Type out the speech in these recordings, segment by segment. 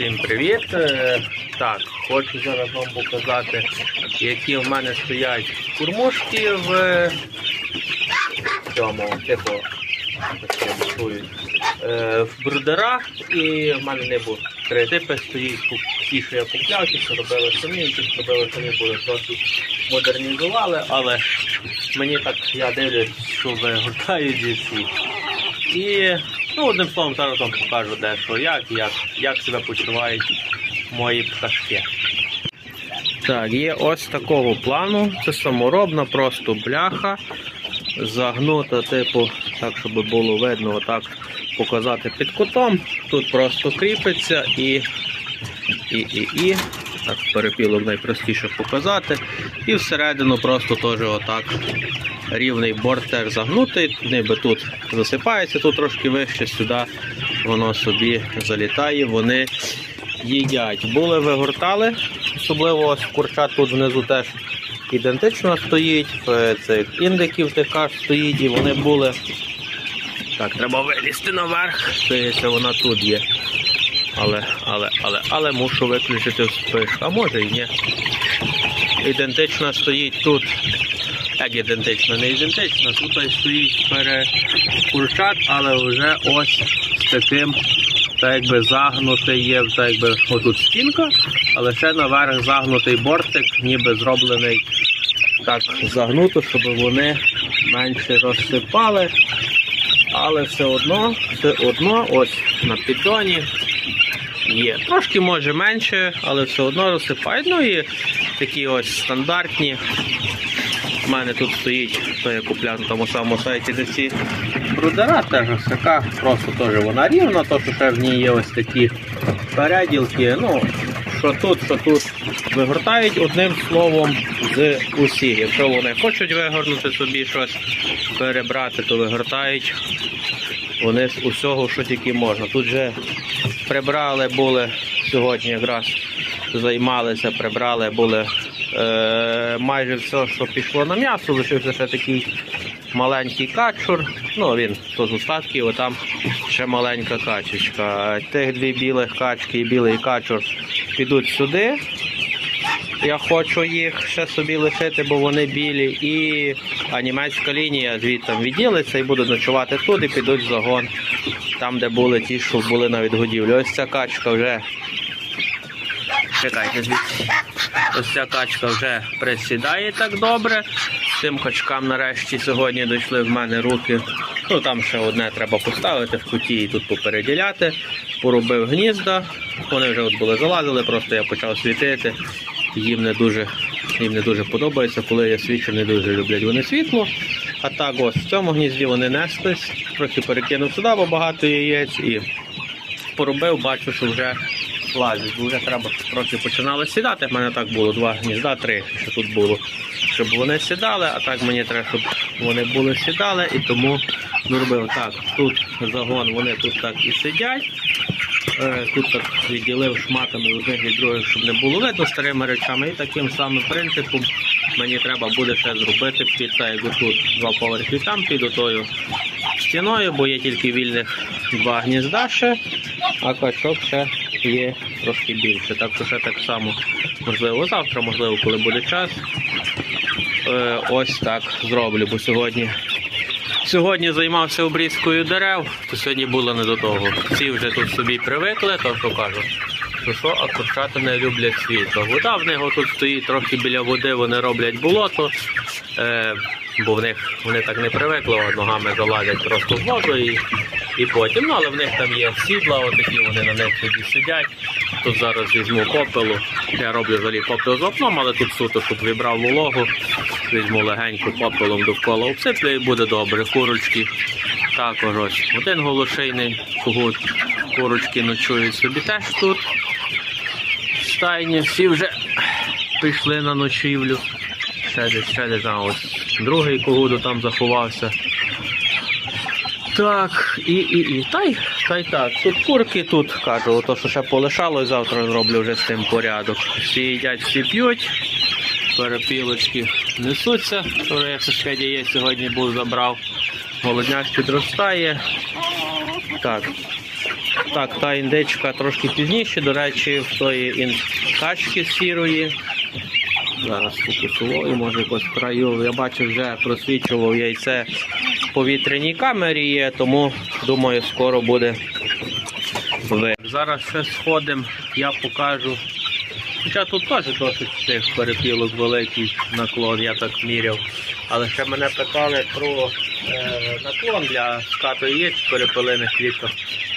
Всім привіт! Е, Так, хочу зараз вам показати, які в мене стоять курмушки в е, цьому, типу, е, в брудерах. І в мене не було три типи стоїть, ті, що я купляв, ті, що робили самі, ті, що робили самі, були трохи модернізували, але мені так я дивлюсь, що вигортають зі всіх. І ну, одним словом зараз вам покажу дещо, як, як, як себе почувають мої пташки. Так, є ось такого плану. Це саморобна, просто бляха. Загнута, типу, так, щоб було видно, отак показати під кутом. Тут просто кріпиться і. І, і, і. Так, перепілок найпростіше показати. І всередину просто теж отак рівний борт теж загнутий, ніби тут засипається, тут трошки вище, сюди воно собі залітає, вони їдять. Були вигортали, особливо ось курчат тут внизу теж ідентично стоїть, е, цих індиків теж стоїть, і вони були. Так, треба вилізти наверх, здається, вона тут є. Але, але, але, але мушу виключити вспиш. А може і ні. Ідентично стоїть тут як ідентично, не ідентично. Тут стоїть перекурчат, але вже ось з таким, так якби загнутий є, так якби отут стінка, але ще наверх загнутий бортик, ніби зроблений так загнуто, щоб вони менше розсипали. Але все одно, все одно, ось на піддоні є. Трошки може менше, але все одно розсипають. Ну і такі ось стандартні у мене тут стоїть, то я купляв на тому самому сайті, де брудера, теж така, просто теж вона рівна, то що в ній є ось такі переділки. Ну, що тут, що тут вигортають одним словом з усіх. Якщо вони хочуть вигорнути собі щось, перебрати, то вигортають вони з усього, що тільки можна. Тут вже прибрали були сьогодні якраз займалися, прибрали були е, майже все, що пішло на м'ясо, лишився ще такий маленький качур. Ну, він то з остатків, а там ще маленька качечка. Тих дві білих качки і білий качур підуть сюди. Я хочу їх ще собі лишити, бо вони білі. І а німецька лінія звідти відділиться і будуть ночувати тут і підуть в загон, там, де були ті, що були на відгодівлі. Ось ця качка вже. Чекайте звідси. Ось ця качка вже присідає так добре. Тим качкам нарешті сьогодні дійшли в мене руки. Ну там ще одне треба поставити в куті і тут попереділяти. Поробив гнізда. Вони вже от були залазили, просто я почав світити. Їм не дуже, їм не дуже подобається, коли я свічу, не дуже люблять вони світло. А так ось в цьому гнізді вони неслись, трохи перекинув сюди, бо багато яєць і поробив, бачу, що вже лазять. Бо Вже треба трохи починали сідати. У мене так було два гнізда, три, що тут було. Щоб вони сідали, а так мені треба, щоб вони були сідали, і тому зробив так. Тут загон, вони тут так і сидять. Е, Тут так відділив шматами одних від других, щоб не було видно старими речами. І таким самим принципом мені треба буде ще зробити під та як тут два поверхи там під отою стіною, бо є тільки вільних два гнізда ще, а качок ще є трошки більше. Так що ще так само, можливо, завтра, можливо, коли буде час. Е, Ось так зроблю, бо сьогодні Сьогодні займався обрізкою дерев, то сьогодні було не до того. Всі вже тут собі привикли, то що кажу, що що, а курчата не люблять світло. Вода в них тут стоїть трохи біля води, вони роблять болото, е, бо в них вони так не привикли, ногами залазять просто в воду і, і потім. Ну, але в них там є сідла, отакі вони на них тоді сидять. Тут зараз візьму попелу. Я роблю взагалі попел з окном, але тут суто, щоб вибрав вологу. Візьму легенько попелом довкола обсиплю і буде добре. Курочки також ось. Один голошейний когут. Курочки ночують собі теж тут. Стайні всі вже пішли на ночівлю. Ще десь, ще десь, а ось другий когут там заховався. Так, і, і, і. Та й, та й так. Тут курки, тут кажу, то що ще полишалось, завтра зроблю вже з тим порядок. Всі їдять, всі п'ють, перепілочки несуться. Вчора я сусідя є, сьогодні був забрав. Молодняк підростає. Так. Так, та індичка трошки пізніше, до речі, в тої ін... качки сірої. Зараз фокусовую, може якось краю. Я бачу, вже просвічував яйце повітряній камері є, тому думаю, скоро буде ви. Зараз ще сходимо, я покажу. Хоча тут теж досить цих перепілок великий наклон, я так міряв. Але ще мене питали про е, наклон для скату яєць в перепелиних клітках.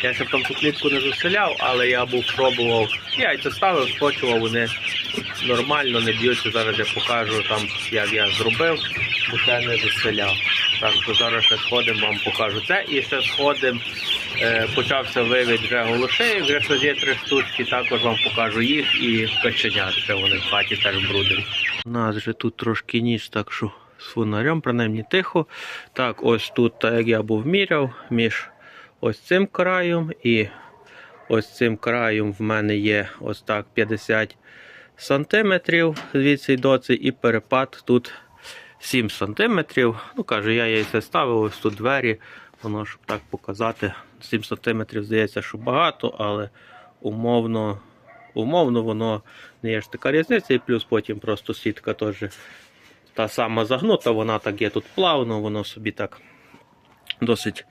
Я ще там ту клітку не заселяв, але я був пробував. Яйця ставив, скочував, вони нормально не б'ються. Зараз я покажу там, як я зробив, бо це не заселяв. Так що зараз ще сходимо, вам покажу це і ще сходимо. Е, почався вивід вже голошей, вже є три штучки, також вам покажу їх і каченят, ще вони в хаті теж брудені. У нас же тут трошки ніч, так що з фонарем, принаймні тихо. Так, ось тут, так як я був міряв, між ось цим краєм і ось цим краєм в мене є ось так 50 сантиметрів звідси й доці, і перепад тут 7 сантиметрів. Ну, кажу, я яйце ставив, ось тут двері, воно щоб так показати. 7 сантиметрів здається, що багато, але умовно, умовно воно не є ж така різниця, і плюс потім просто сітка теж та сама загнута, вона так є тут плавно, воно собі так досить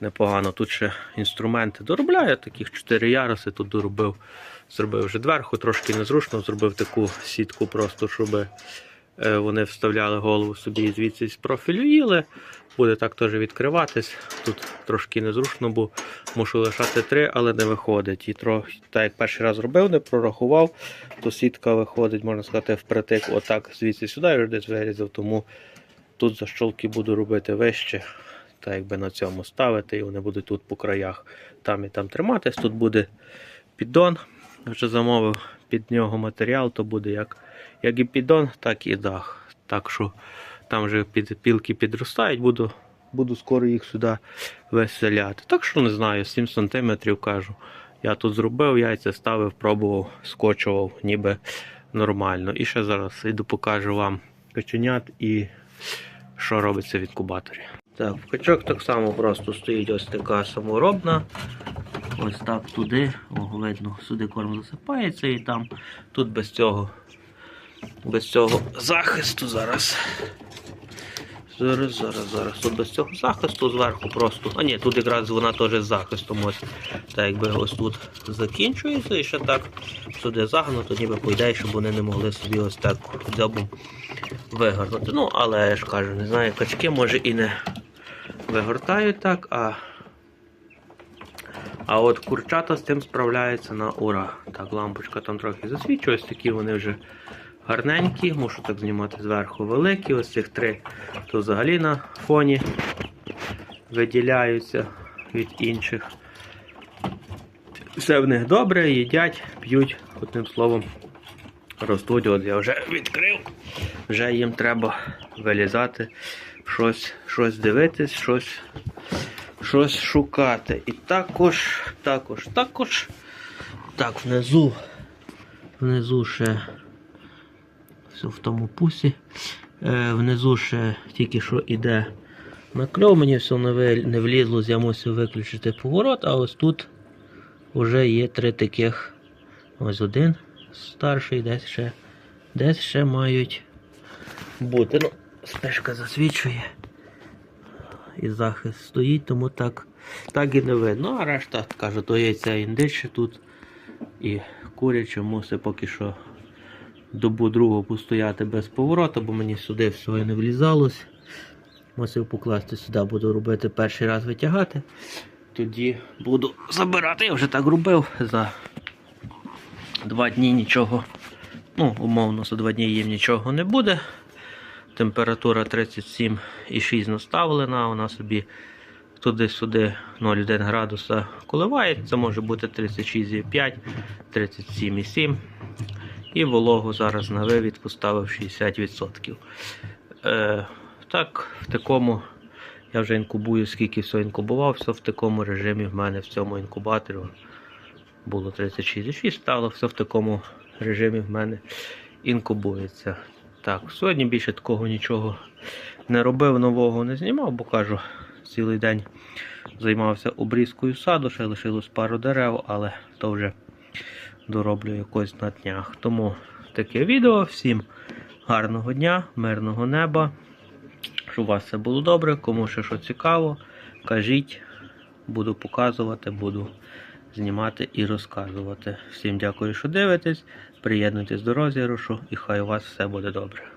непогано. Тут ще інструменти доробляю, таких 4 яруси тут доробив. Зробив вже дверху, трошки незручно, зробив таку сітку, просто щоб вони вставляли голову собі звідси з профілю їли. Буде так теж відкриватись. Тут трошки незручно, бо мушу лишати три, але не виходить. І трохи, так як перший раз робив, не прорахував, то сітка виходить, можна сказати, впритик отак звідси сюди, вже десь вирізав, тому тут защолки буду робити вище. Так якби на цьому ставити, і вони будуть тут по краях там і там триматись. Тут буде піддон. Вже замовив під нього матеріал, то буде як, як і піддон, так і дах. Так що там вже під, пілки підростають, буду, буду скоро їх сюди виселяти. Так що не знаю, 7 см кажу. Я тут зробив, яйця ставив, пробував, скочував, ніби нормально. І ще зараз йду покажу вам каченят і що робиться в інкубаторі. Так, качок так само просто стоїть ось така саморобна. Ось так туди, о, видно, сюди корм засипається і там. Тут без цього, без цього захисту зараз. Зараз, зараз, зараз. Тут без цього захисту зверху просто. А ні, тут якраз вона теж з захистом. Ось так якби ось тут закінчується і ще так сюди загнуто, ніби по ідеї, щоб вони не могли собі ось так дзьобом вигорнути. Ну, але я ж кажу, не знаю, качки може і не вигортають так, а. А от курчата з цим справляються на ура. Так, лампочка там трохи засвічує, ось такі вони вже гарненькі, мушу так знімати зверху великі. Ось цих три то взагалі на фоні виділяються від інших. Все в них добре, їдять, п'ють, одним словом, ростуть. От я вже відкрив, вже їм треба вилізати, щось, щось дивитись, щось щось шукати. І також, також, також. Так, внизу. Внизу ще все в тому пусі. Е, внизу ще тільки що іде накльов, мені все не влізло, я мусив виключити поворот, а ось тут вже є три таких. Ось один старший, десь ще, десь ще мають бути. Ну, спешка засвічує і захист стоїть, тому так так і не видно. А решта, кажу, то яйця індиче тут і куряче мусить поки що добу другу постояти без повороту, бо мені сюди всього не влізалось. Мусив покласти сюди, буду робити перший раз витягати. Тоді буду забирати. Я вже так робив за два дні нічого. Ну, умовно, за два дні їм нічого не буде. Температура 37,6 наставлена, вона собі туди-сюди 0,1 градуса коливається, може бути 36,5, 37,7. І вологу зараз на вивід поставив 60%. Е, так, в такому я вже інкубую, скільки все інкубував, все в такому режимі в мене в цьому інкубаторі було 36,6, стало все в такому режимі в мене інкубується. Так, сьогодні більше такого нічого не робив, нового не знімав, бо кажу, цілий день займався обрізкою саду, ще лишилось пару дерев, але то вже дороблю якось на днях. Тому таке відео. Всім гарного дня, мирного неба. Щоб у вас все було добре, кому ще що цікаво, кажіть, буду показувати, буду знімати і розказувати. Всім дякую, що дивитесь. Приєднуйтесь до розіграшу і хай у вас все буде добре.